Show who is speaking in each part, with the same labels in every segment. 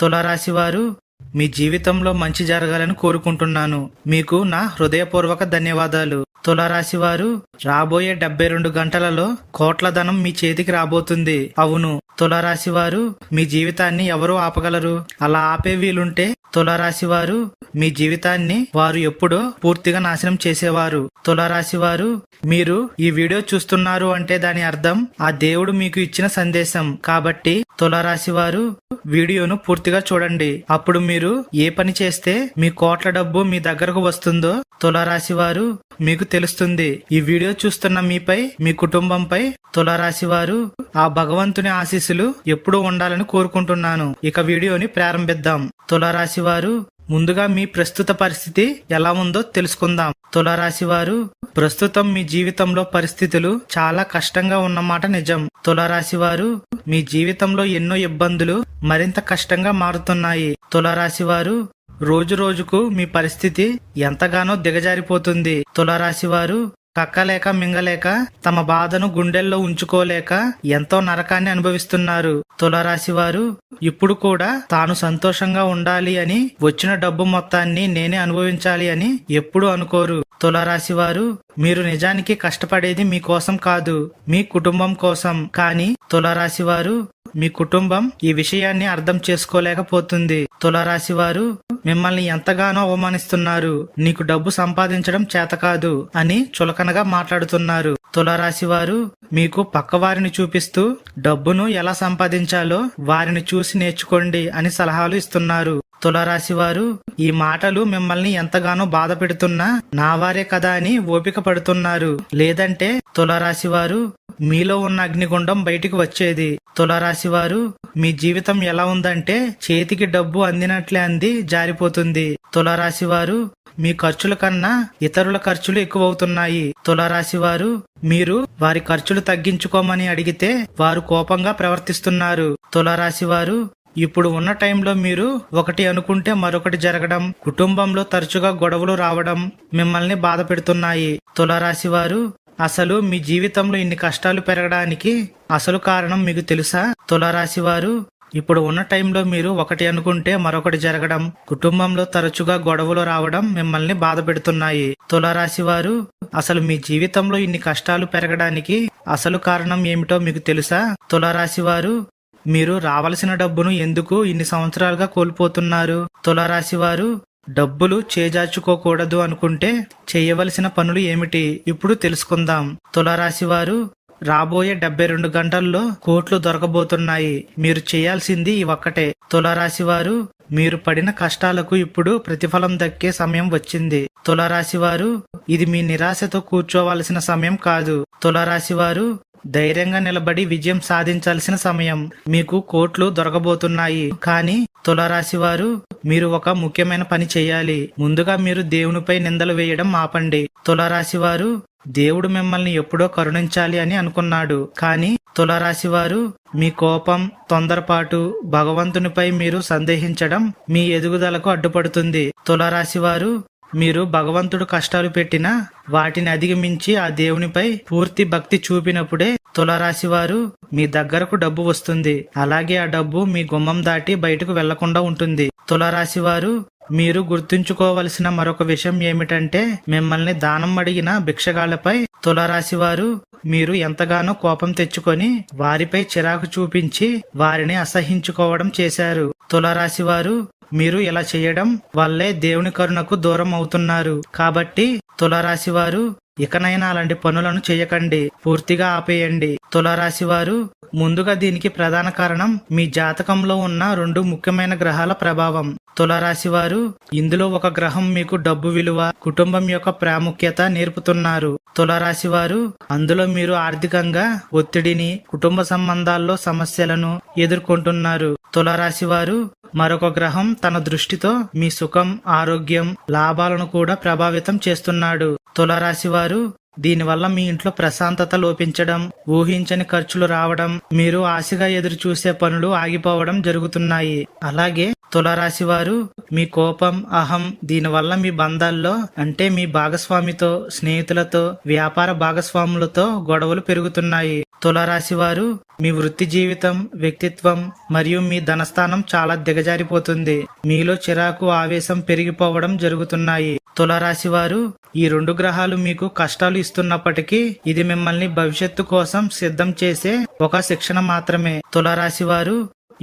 Speaker 1: తులారాశి వారు మీ జీవితంలో మంచి జరగాలని కోరుకుంటున్నాను. మీకు నా హృదయపూర్వక ధన్యవాదాలు. తులారాశి వారు రాబోయే డెబ్బై రెండు గంటలలో కోట్ల ధనం మీ చేతికి రాబోతుంది. అవును తులారాశి వారు మీ జీవితాన్ని ఎవరు ఆపగలరు? అలా ఆపే వీలుంటే తులారాశి వారు మీ జీవితాన్ని వారు ఎప్పుడో పూర్తిగా నాశనం చేసేవారు. తులారాశి వారు మీరు ఈ వీడియో చూస్తున్నారు అంటే దాని అర్థం ఆ దేవుడు మీకు ఇచ్చిన సందేశం. కాబట్టి తులారాశి వారు వీడియోను పూర్తిగా చూడండి. అప్పుడు మీరు ఏ పని చేస్తే మీ కోట్ల డబ్బు మీ దగ్గరకు వస్తుందో తులారాశి వారు మీకు తెలుస్తుంది. ఈ వీడియో చూస్తున్న మీపై మీ కుటుంబంపై తులరాశి వారు ఆ భగవంతుని ఆశీస్సులు ఎప్పుడూ ఉండాలని కోరుకుంటున్నాను. ఇక వీడియోని ప్రారంభిద్దాం. తులరాశి వారు ముందుగా మీ ప్రస్తుత పరిస్థితి ఎలా ఉందో తెలుసుకుందాం. తులరాశి వారు ప్రస్తుతం మీ జీవితంలో పరిస్థితులు చాలా కష్టంగా ఉన్నమాట నిజం. తులరాశి వారు మీ జీవితంలో ఎన్నో ఇబ్బందులు మరింత కష్టంగా మారుతున్నాయి. తులరాశి వారు రోజు రోజుకు మీ పరిస్థితి ఎంతగానో దిగజారిపోతుంది. తులరాశి వారు కక్కలేక మింగలేక తమ బాధను గుండెల్లో ఉంచుకోలేక ఎంతో నరకాన్ని అనుభవిస్తున్నారు. తులరాశి వారు ఇప్పుడు కూడా తాను సంతోషంగా ఉండాలి అని వచ్చిన డబ్బు మొత్తాన్ని నేనే అనుభవించాలి అని ఎప్పుడు అనుకోరు. తులరాశి వారు మీరు నిజానికి కష్టపడేది మీకోసం కాదు మీ కుటుంబం కోసం. కానీ తులరాశి వారు మీ కుటుంబం ఈ విషయాన్ని అర్థం చేసుకోలేకపోతుంది. తులరాశి వారు మిమ్మల్ని ఎంతగానో అవమానిస్తున్నారు నీకు డబ్బు సంపాదించడం చేత కాదు అని చులకనగా మాట్లాడుతున్నారు. తులరాశి వారు మీకు పక్కవారిని చూపిస్తూ డబ్బును ఎలా సంపాదించాలో వారిని చూసి నేర్చుకోండి అని సలహాలు ఇస్తున్నారు. తులరాశివారు ఈ మాటలు మిమ్మల్ని ఎంతగానో బాధ పెడుతున్నా నా వారే కదా అని ఓపిక పడుతున్నారు. లేదంటే తులారాశి వారు మీలో ఉన్న అగ్నిగుండం బయటికి వచ్చేది. తులారాశి వారు మీ జీవితం ఎలా ఉందంటే చేతికి డబ్బు అందినట్లే అంది జారిపోతుంది. తులారాశి వారు మీ ఖర్చుల కన్నా ఇతరుల ఖర్చులు ఎక్కువవుతున్నాయి. తులారాశి వారు మీరు వారి ఖర్చులు తగ్గించుకోమని అడిగితే వారు కోపంగా ప్రవర్తిస్తున్నారు. తులారాశి వారు ఇప్పుడు ఉన్న టైంలో మీరు ఒకటి అనుకుంటే మరొకటి జరగడం కుటుంబంలో తరచుగా గొడవలు రావడం మిమ్మల్ని బాధ పెడుతున్నాయి. తులరాశి వారు అసలు మీ జీవితంలో ఇన్ని కష్టాలు పెరగడానికి అసలు కారణం మీకు తెలుసా? తులరాశి వారు ఇప్పుడు ఉన్న టైంలో మీరు ఒకటి అనుకుంటే మరొకటి జరగడం కుటుంబంలో తరచుగా గొడవలు రావడం మిమ్మల్ని బాధ పెడుతున్నాయి. తులరాశి వారు అసలు మీ జీవితంలో ఇన్ని కష్టాలు పెరగడానికి అసలు కారణం ఏమిటో మీకు తెలుసా? తులరాశి వారు మీరు రావలసిన డబ్బును ఎందుకు ఇన్ని సంవత్సరాలుగా కోల్పోతున్నారు? తులారాశి వారు డబ్బులు చేజార్చుకోకూడదు అనుకుంటే చేయవలసిన పనులు ఏమిటి? ఇప్పుడు తెలుసుకుందాం. తులారాశి వారు రాబోయే డెబ్బై రెండు గంటల్లో కోట్లు దొరకబోతున్నాయి. మీరు చేయాల్సింది ఒక్కటే. తులారాశి వారు మీరు పడిన కష్టాలకు ఇప్పుడు ప్రతిఫలం దక్కే సమయం వచ్చింది. తులారాశి వారు ఇది మీ నిరాశతో కూర్చోవలసిన సమయం కాదు. తులారాశి వారు ధైర్యంగా నిలబడి విజయం సాధించాల్సిన సమయం మీకు కోట్లు దొరకబోతున్నాయి. కానీ తులరాశి వారు మీరు ఒక ముఖ్యమైన పని చేయాలి. ముందుగా మీరు దేవునిపై నిందలు వేయడం ఆపండి. తులరాశి వారు దేవుడు మిమ్మల్ని ఎప్పుడో కరుణించాలి అని అనుకున్నాడు. కానీ తులరాశి వారు మీ కోపం తొందరపాటు భగవంతునిపై మీరు సందేహించడం మీ ఎదుగుదలకు అడ్డుపడుతుంది. తులరాశి వారు మీరు భగవంతుడు కష్టాలు పెట్టినా వాటిని అధిగమించి ఆ దేవునిపై పూర్తి భక్తి చూపినప్పుడే తులరాశి వారు మీ దగ్గరకు డబ్బు వస్తుంది. అలాగే ఆ డబ్బు మీ గుమ్మం దాటి బయటకు వెళ్ళకుండా ఉంటుంది. తులరాశి వారు మీరు గుర్తుంచుకోవలసిన మరొక విషయం ఏమిటంటే మిమ్మల్ని దానం అడిగిన భిక్షగాళ్ళపై తులరాశి వారు మీరు ఎంతగానో కోపం తెచ్చుకొని వారిపై చిరాకు చూపించి వారిని అసహించుకోవడం చేశారు. తులరాశి వారు మీరు ఇలా చేయడం వల్లే దేవుని కరుణకు దూరం అవుతున్నారు. కాబట్టి తులరాశి వారు ఇకనైనా అలాంటి పనులను చేయకండి. పూర్తిగా ఆపేయండి. తులారాశి వారు ముందుగా దీనికి ప్రధాన కారణం మీ జాతకంలో ఉన్న రెండు ముఖ్యమైన గ్రహాల ప్రభావం. తులారాశి వారు ఇందులో ఒక గ్రహం మీకు డబ్బు విలువ కుటుంబం యొక్క ప్రాముఖ్యత నేర్పుతున్నారు. తులారాశి వారు అందులో మీరు ఆర్థికంగా ఒత్తిడిని కుటుంబ సంబంధాల్లో సమస్యలను ఎదుర్కొంటున్నారు. తులారాశి వారు మరొక గ్రహం తన దృష్టితో మీ సుఖం ఆరోగ్యం లాభాలను కూడా ప్రభావితం చేస్తున్నాడు. తులరాశి వారు దీనివల్ల మీ ఇంట్లో ప్రశాంతత లోపించడం ఊహించని ఖర్చులు రావడం మీరు ఆశగా ఎదురు చూసే పనులు ఆగిపోవడం జరుగుతున్నాయి. అలాగే తులరాశి వారు మీ కోపం అహం దీనివల్ల మీ బంధాల్లో అంటే మీ భాగస్వామితో స్నేహితులతో వ్యాపార భాగస్వాములతో గొడవలు పెరుగుతున్నాయి. తులారాశి వారు మీ వృత్తి జీవితం వ్యక్తిత్వం మరియు మీ ధనస్థానం చాలా దిగజారిపోతుంది. మీలో చిరాకు ఆవేశం పెరిగిపోవడం జరుగుతున్నాయి. తులారాశి వారు ఈ రెండు గ్రహాలు మీకు కష్టాలు ఇస్తున్నప్పటికీ ఇది మిమ్మల్ని భవిష్యత్తు కోసం సిద్ధం చేసే ఒక శిక్షణ మాత్రమే. తులారాశి వారు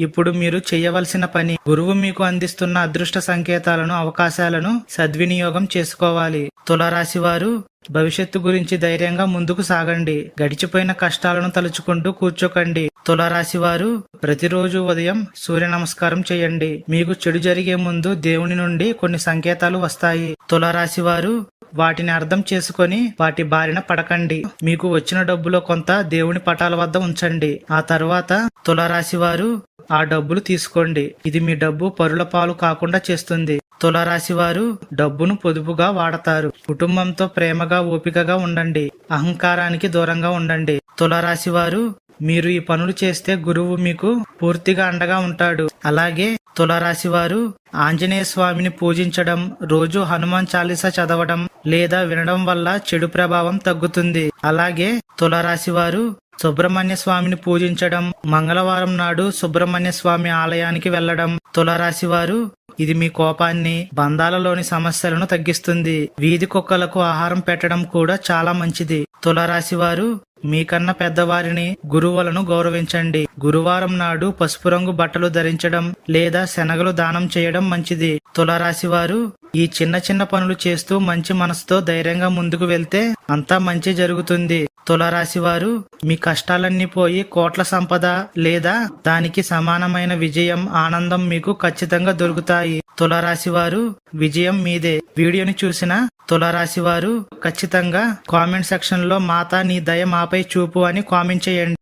Speaker 1: ఇప్పుడు మీరు చేయవలసిన పని గురువు మీకు అందిస్తున్న అదృష్ట సంకేతాలను అవకాశాలను సద్వినియోగం చేసుకోవాలి. తులారాశి వారు భవిష్యత్తు గురించి ధైర్యంగా ముందుకు సాగండి. గడిచిపోయిన కష్టాలను తలుచుకుంటూ కూర్చోకండి. తులారాశి వారు ప్రతిరోజు ఉదయం సూర్య నమస్కారం చేయండి. మీకు చెడు జరిగే ముందు దేవుని నుండి కొన్ని సంకేతాలు వస్తాయి. తులారాశి వారు వాటిని అర్థం చేసుకొని వాటి బారిన పడకండి. మీకు వచ్చిన డబ్బులో కొంత దేవుని పటాల వద్ద ఉంచండి. ఆ తర్వాత తులారాశి వారు ఆ డబ్బులు తీసుకోండి. ఇది మీ డబ్బు పరుల పాలు కాకుండా చేస్తుంది. తులరాశి వారు డబ్బును పొదుపుగా వాడతారు. కుటుంబంతో ప్రేమగా ఓపికగా ఉండండి. అహంకారానికి దూరంగా ఉండండి. తులరాశి వారు మీరు ఈ పనులు చేస్తే గురువు మీకు పూర్తిగా అండగా ఉంటాడు. అలాగే తులరాశి వారు ఆంజనేయ స్వామిని పూజించడం రోజు హనుమాన్ చాలీసా చదవడం లేదా వినడం వల్ల చెడు ప్రభావం తగ్గుతుంది. అలాగే తులరాశి వారు సుబ్రహ్మణ్య స్వామిని పూజించడం మంగళవారం నాడు సుబ్రహ్మణ్య స్వామి ఆలయానికి వెళ్ళడం తులరాశి వారు ఇది మీ కోపాన్ని బంధాలలోని సమస్యలను తగ్గిస్తుంది. వీధి కుక్కలకు ఆహారం పెట్టడం కూడా చాలా మంచిది. తులరాశి వారు మీకన్నా పెద్దవారిని గురువులను గౌరవించండి. గురువారం నాడు పసుపు రంగు బట్టలు ధరించడం లేదా శనగలు దానం చేయడం మంచిది. తులరాశి వారు ఈ చిన్న చిన్న పనులు చేస్తూ మంచి మనసుతో ధైర్యంగా ముందుకు వెళ్తే అంతా మంచి జరుగుతుంది. తులరాశివారు మీ కష్టాలన్నీ పోయి కోట్ల సంపద లేదా దానికి సమానమైన విజయం ఆనందం మీకు ఖచ్చితంగా దొరుకుతాయి. తులరాశివారు విజయం మీదే. వీడియోని చూసిన తులరాశివారు ఖచ్చితంగా కామెంట్ సెక్షన్లో మాతా నీ దయ మాపై చూపు అని కామెంట్ చేయండి.